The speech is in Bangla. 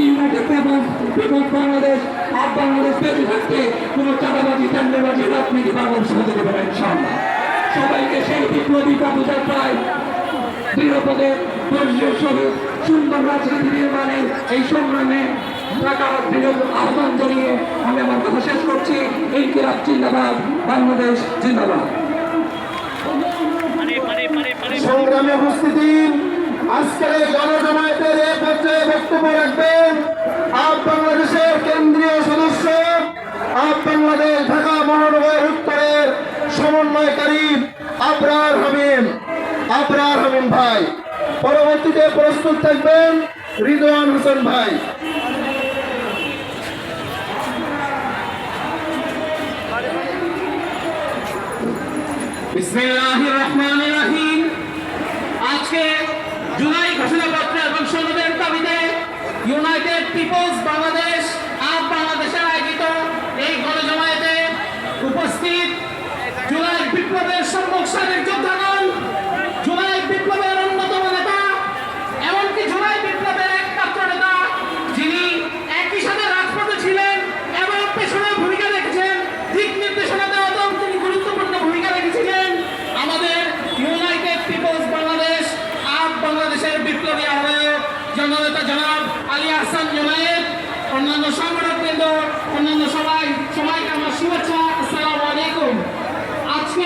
Party united peoples peoples Bangladesh, আর বাংলাদেশ বেঁচে থাকতে, কোনো চাঁদাবাজি চান্দাবাজি রাজনীতি বাংলাদেশ হতে দেবে না, ইনশাআল্লাহ। সবাইকে সেই বিপ্লবী পদযাত্রায় দৃঢ়পদে ধৈর্যের সহিত সুন্দর রাজনীতি নির্মাণে, এই সংগ্রামে থাকার দৃঢ় আহ্বান জানিয়ে আমি আমার কথা শেষ করছি। এই কিরাত জিন্দাবাদ, বাংলাদেশ জিন্দাবাদ। বক্তব্য রাখবেন। আপ বাংলাদেশের কেন্দ্রীয় সদস্য, আপ বাংলাদেশ ঢাকা মহানগর উত্তরের সমন্বয়কারী আবরার হামিম আবরার হামিম ভাই। পরবর্তীতে প্রস্তুত থাকবেন রিদওয়ান হোসেন ভাই। বিসমিল্লাহির রহমানির রহিম। ইউনাইটেড পিপলস বাংলাদেশ জননেতা জনাব আলী আহসান জমায়েত